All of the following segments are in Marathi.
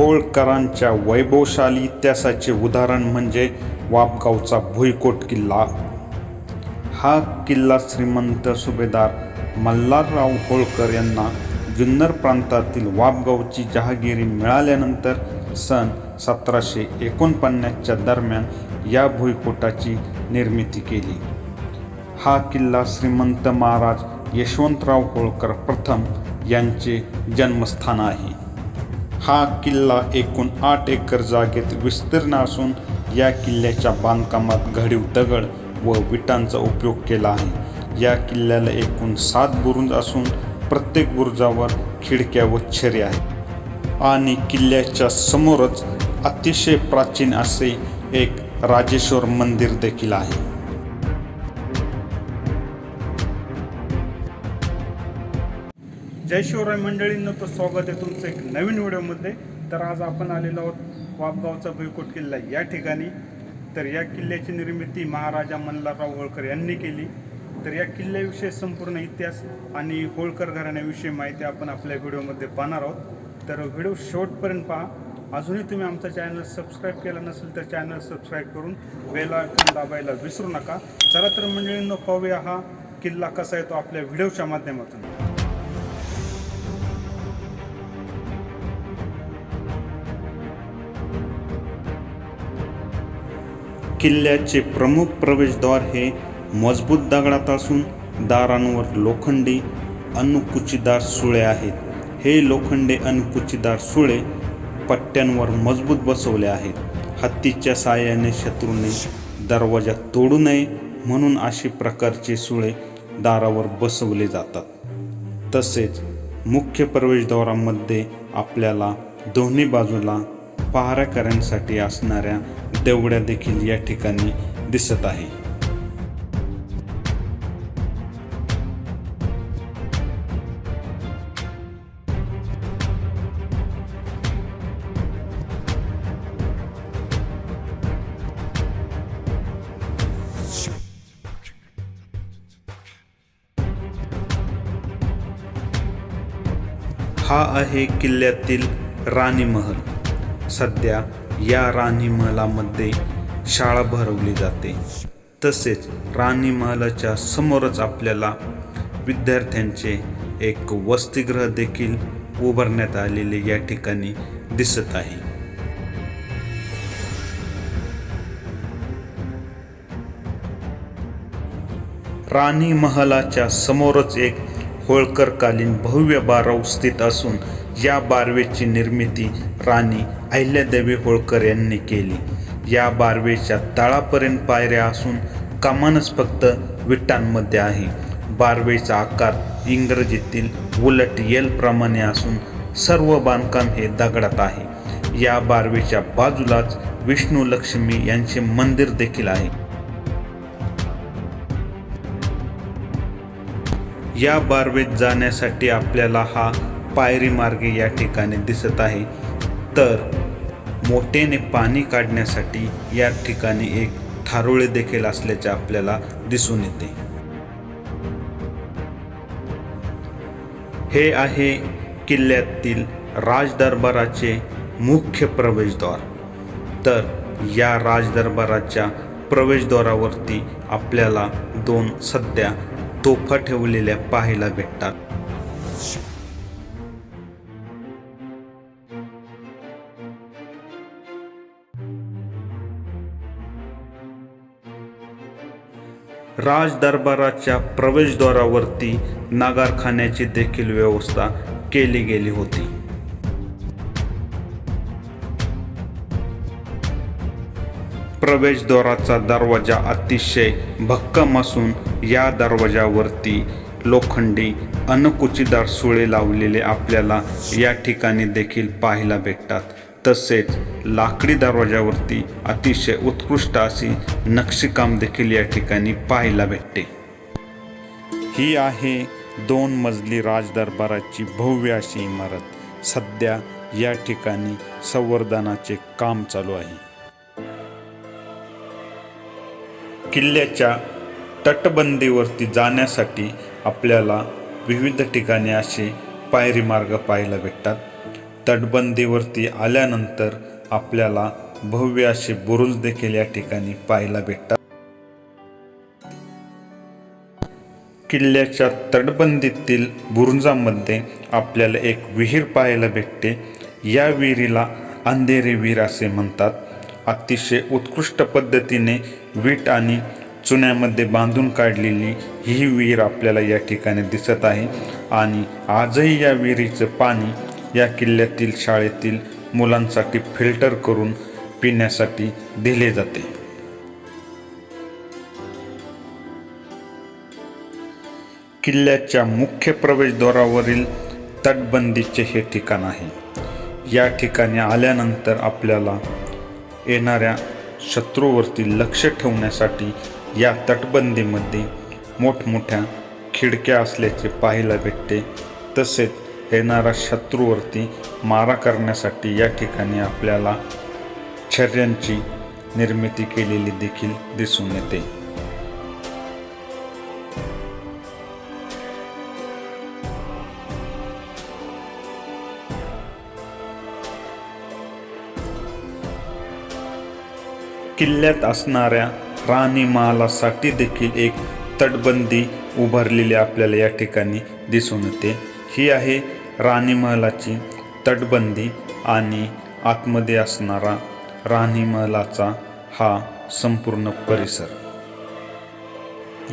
होळकरांच्या वैभवशाली इतिहासाचे उदाहरण म्हणजे वापगावचा भुईकोट किल्ला. हा किल्ला श्रीमंत सुभेदार मल्हारराव होळकर यांना जुन्नर प्रांतातील वापगावची जहागिरी मिळाल्यानंतर सन सतराशे एकोणपन्नासच्या दरम्यान या भुईकोटाची निर्मिती केली. हा किल्ला श्रीमंत महाराज यशवंतराव होळकर प्रथम यांचे जन्मस्थान आहे. हा किल्ला एकूण आठ एकर जागेत विस्तीर्ण असून या किल्ल्याच्या बांधकामात घडीव दगड व विटांचा उपयोग केला आहे. या किल्ल्याला एकूण सात बुरुज असून प्रत्येक बुरुजावर खिडक्या व छेरे आहेत. आणि किल्ल्याच्या समोरच अतिशय प्राचीन असे एक राजेश्वर मंदिर देखील आहे. जय शिवराय मंडळींना तर स्वागत आहे तुमचं एक नवीन व्हिडिओमध्ये. तर आज आपण आलेलो आहोत वापगावचा भुईकोट किल्ला या ठिकाणी. तर या किल्ल्याची निर्मिती महाराजा मल्हारराव होळकर यांनी केली. तर या किल्ल्याविषयी संपूर्ण इतिहास आणि होळकर घराण्याविषयी माहिती आपण आपल्या व्हिडिओमध्ये पाहणार आहोत. तर व्हिडिओ शेवटपर्यंत पहा. अजूनही तुम्ही आमचा चॅनल सबस्क्राईब केला नसेल तर चॅनल सबस्क्राईब करून बेल आयकॉन दाबायला विसरू नका. चला तर मंडळींना पाहूया हा किल्ला कसा येतो आपल्या व्हिडिओच्या माध्यमातून. किल्ल्याचे प्रमुख प्रवेशद्वार हे मजबूत दगडात असून दारांवर लोखंडी अनुकुचीदार सुळे आहेत. हे लोखंडी अनुकुचीदार सुळे पट्ट्यांवर मजबूत बसवले आहेत. हत्तीच्या साहाय्याने शत्रूने दरवाजा तोडू नये म्हणून अशी प्रकारचे सुळे दारावर बसवले जातात. तसेच मुख्य प्रवेशद्वारामध्ये आपल्याला दोन्ही बाजूला पहारेकऱ्यांसाठी असणाऱ्या देवड्या देखील या ठिकाणी दिसत आहे. हा आहे किल्ल्यातील राणी महल सध्या या राणीमहलामध्ये शाळा भरवली जाते. तसेच राणीमहलाच्या समोरच आपल्याला विद्यार्थ्यांचे एक वसतिगृह देखील उभारण्यात आलेले या ठिकाणी दिसत आहे. राणी महलाच्या समोरच एक होळकरकालीन भव्य बारव स्थित असून या बारवेची निर्मिती राणी अहिल्यादेवी होळकर यांनी केली. या बारवेच्या तळापर्यंत पायऱ्या असून कमानच फक्त विटांमध्ये आहे. बारवेचा आकार इंग्रजीतील उलट येलप्रमाणे असून सर्व बांधकाम हे दगडात आहे. या बारवेच्या बाजूलाच विष्णू लक्ष्मी यांचे मंदिर देखील आहे. या बारवेत जाण्यासाठी आपल्याला हा पायरी मार्ग या ठिकाणी दिसत आहे. तर मोठ्याने पाणी काढण्यासाठी या ठिकाणी एक थारोळे देखील असल्याचे आपल्याला दिसून येते. हे आहे किल्ल्यातील राजदरबाराचे मुख्य प्रवेशद्वार. तर या राजदरबाराच्या प्रवेशद्वारावरती आपल्याला दोन सध्या तोफा ठेवलेल्या पाहायला भेटतात. राजदरबाराच्या प्रवेशद्वारावरती नागारखान्याची देखील व्यवस्था केली गेली होती. प्रवेशद्वाराचा दरवाजा अतिशय भक्कम असून या दरवाजावरती लोखंडी अनकुचीदार सुळे लावलेले आपल्याला या ठिकाणी देखील पाहायला भेटतात. तसेच लाकडी दरवाजावरती अतिशय उत्कृष्ट अशी नक्षीकाम देखील या ठिकाणी पाहायला भेटते. ही आहे दोन मजली राजदरबाराची भव्य अशी इमारत. सध्या या ठिकाणी संवर्धनाचे काम चालू आहे. किल्ल्याच्या तटबंदीवरती जाण्यासाठी आपल्याला विविध ठिकाणी असे पायरी मार्ग पाहायला भेटतात. तटबंदीवरती आल्यानंतर आपल्याला भव्य असे बुरुज देखील या ठिकाणी पाहायला भेटतात. किल्ल्याच्या तटबंदीतील बुरुजामध्ये आपल्याला एक विहीर पाहायला भेटते. या विहिरीला अंधेरी विहीर असे म्हणतात. अतिशय उत्कृष्ट पद्धतीने वीट आणि चुन्यामध्ये बांधून काढलेली ही विहीर आपल्याला या ठिकाणी दिसत आहे. आणि आजही या विहिरीचं पाणी या किल्ल्यातील शाळेतील मुलांसाठी फिल्टर करून पिण्यासाठी दिले जाते. किल्ल्याच्या मुख्य प्रवेशद्वारावरील तटबंदीचे हे ठिकाण आहे. या ठिकाणी आल्यानंतर आपल्याला येणाऱ्या शत्रूवरती लक्ष ठेवण्यासाठी या तटबंदीमध्ये मोठमोठ्या खिडक्या असल्याचे पाहायला भेटते. तसेच येणाऱ्या शत्रूवरती मारा करण्यासाठी या ठिकाणी आपल्याला छर्यांची निर्मिती केलेली देखील दिसून येते. किल्ल्यात असणाऱ्या राणी महालासाठी देखील एक तटबंदी उभारलेली आपल्याला या ठिकाणी दिसून येते. ही आहे राणी महलाची तटबंदी आणि आतमध्ये असणारा राणी महलाचा हा संपूर्ण परिसर.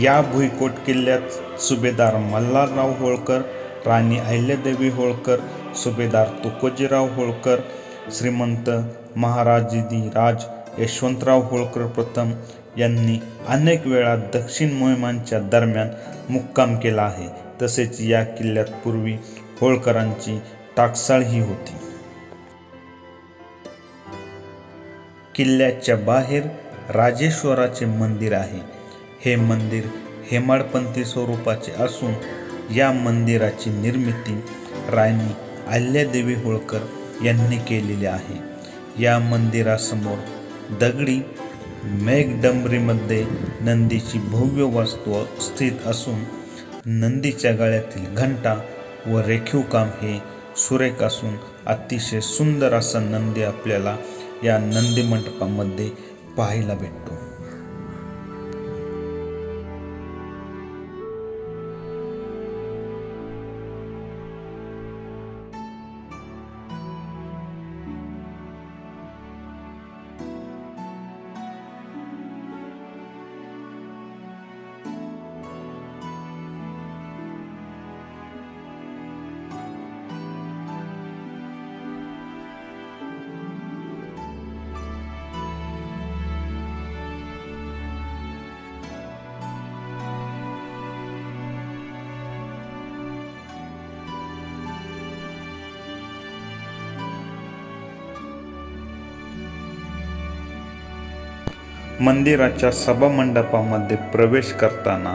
या भुईकोट किल्ल्यात सुभेदार मल्हारराव होळकर राणी अहिल्यादेवी होळकर सुभेदार तुकोजीराव होळकर श्रीमंत महाराजिदी राज यशवंतराव होळकर प्रथम यांनी अनेक वेळा दक्षिण मोहिमांच्या दरम्यान मुक्काम केला आहे. तसेच या किल्ल्यात पूर्वी होळकरांची टाकसाळ ही होती. किल्ल्याच्या बाहेर राजेश्वराचे मंदिर आहे. हे मंदिर हेमाडपंथी स्वरूपाचे असून या मंदिराची निर्मिती राणी आल्यादेवी होळकर यांनी केलेली आहे. या मंदिरासमोर दगडी मेघडंबरीमध्ये नंदीची भव्य वास्तू स्थित असून नंदीच्या गळ्यातील घंटा व रेखीव काम हे सुरेख असून अतिशय सुंदर असा नंदी आपल्याला या नंदी मंडपामध्ये पाहायला भेटतो. मंदिराच्या सभामंडपामध्ये प्रवेश करताना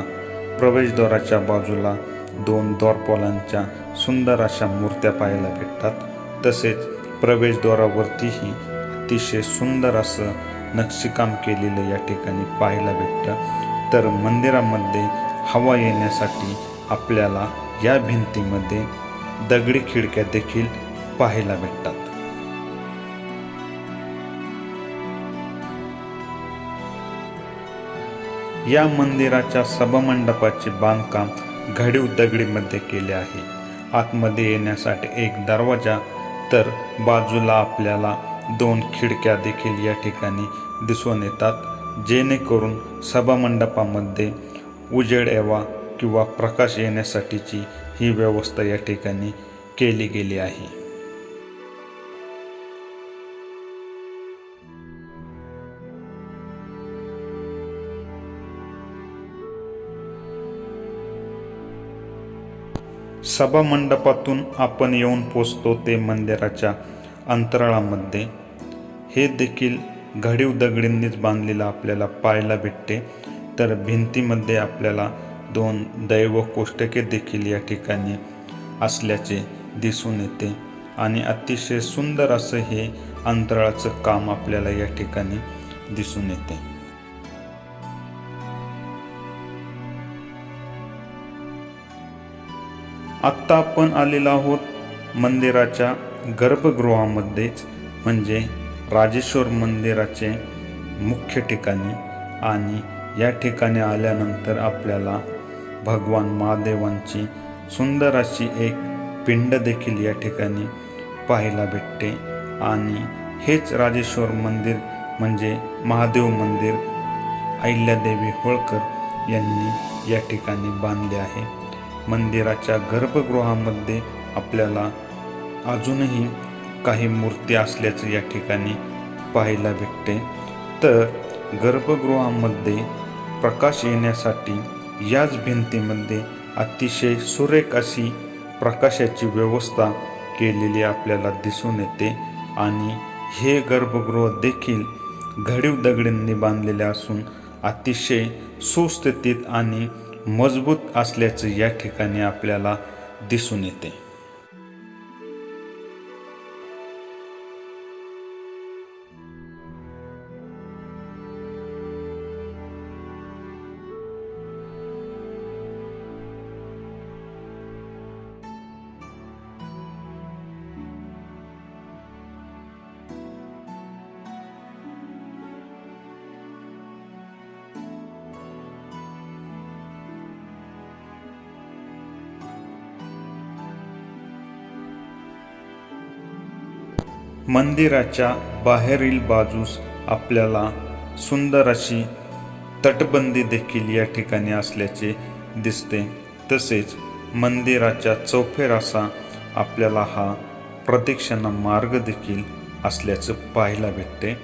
प्रवेशद्वाराच्या बाजूला दोन द्वारपालांच्या सुंदर अशा मूर्त्या पाहायला भेटतात. तसेच प्रवेशद्वारावरतीही अतिशय सुंदर असं नक्षीकाम केलेलं या ठिकाणी पाहायला भेटतं. तर मंदिरामध्ये हवा येण्यासाठी आपल्याला या भिंतीमध्ये दगडी खिडक्या देखील पाहायला भेटतात. या मंदिराच्या सभामंडपाचे बांधकाम घडीव दगडीमध्ये केले आहे. आतमध्ये येण्यासाठी एक दरवाजा तर बाजूला आपल्याला दोन खिडक्या देखील या ठिकाणी दिसून येतात जेणेकरून सभामंडपामध्ये उजेड यावा किंवा प्रकाश येण्यासाठीची ही व्यवस्था या ठिकाणी केली गेली आहे. सभामंडपातून आपण येऊन पोचतो ते मंदिराच्या अंतराळामध्ये. हे देखील घडीव दगडींनीच बांधलेलं आपल्याला पाहायला भेटते. तर भिंतीमध्ये आपल्याला दोन दैव कोष्टके देखील या ठिकाणी असल्याचे दिसून येते. आणि अतिशय सुंदर असं हे अंतराळाचं काम आपल्याला या ठिकाणी दिसून येते. आत्ता आपण आलेलो आहोत मंदिराच्या गर्भगृहामध्येच म्हणजे राजेश्वर मंदिराचे मुख्य ठिकाणी. आणि या ठिकाणी आल्यानंतर आपल्याला भगवान महादेवांची सुंदर अशी एक पिंड देखील या ठिकाणी पाहायला भेटते. आणि हेच राजेश्वर मंदिर म्हणजे महादेव मंदिर अहिल्यादेवी होळकर यांनी या ठिकाणी बांधले आहे. मंदिराच्या गर्भगृहामध्ये आपल्याला अजूनही काही मूर्ती असल्याचं या ठिकाणी पाहायला भेटते. तर गर्भगृहामध्ये प्रकाश येण्यासाठी याच भिंतीमध्ये अतिशय सुरेख अशी प्रकाशाची व्यवस्था केलेली आपल्याला दिसून येते आणि हे गर्भगृह देखील घडीव दगडींनी बांधलेले असून अतिशय सुस्थितीत आणि मजबूत असल्याचं या ठिकाणी आपल्याला दिसून येते. मंदिराच्या बाहेरील बाजूस आपल्याला सुंदर अशी तटबंदी देखील या ठिकाणी असल्याचे दिसते. तसेच मंदिराच्या चौफेर असा आपल्याला हा प्रदक्षिणा मार्ग देखील असल्याचं पाहायला भेटते.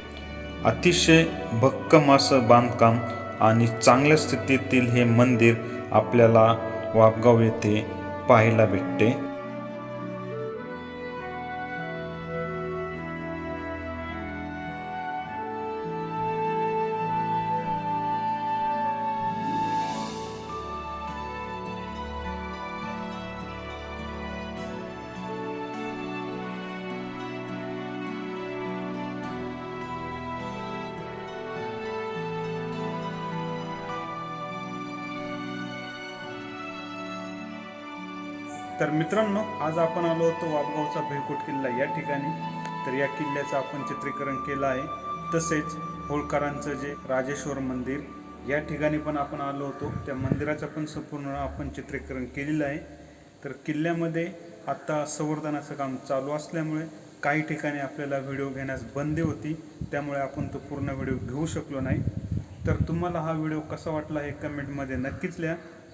अतिशय भक्कम असं बांधकाम आणि चांगल्या स्थितीतील हे मंदिर आपल्याला वापगाव येथे पाहायला भेटते. तर मित्रांनो आज आपण आलो होतो वापगावचा भेळकोट किल्ला या ठिकाणी. तर या किल्ल्याचं आपण चित्रीकरण केलं आहे. तसेच होळकरांचं जे राजेश्वर मंदिर या ठिकाणी पण आपण आलो होतो. त्या मंदिराचं पण संपूर्ण आपण चित्रीकरण केलेलं आहे. तर किल्ल्यामध्ये आत्ता संवर्धनाचं काम चालू असल्यामुळे काही ठिकाणी आपल्याला व्हिडिओ घेण्यास बंदी होती. त्यामुळे आपण तो पूर्ण व्हिडिओ घेऊ शकलो नाही. तर तुम्हाला हा व्हिडिओ कसा वाटला हे कमेंटमध्ये नक्कीच लिहा.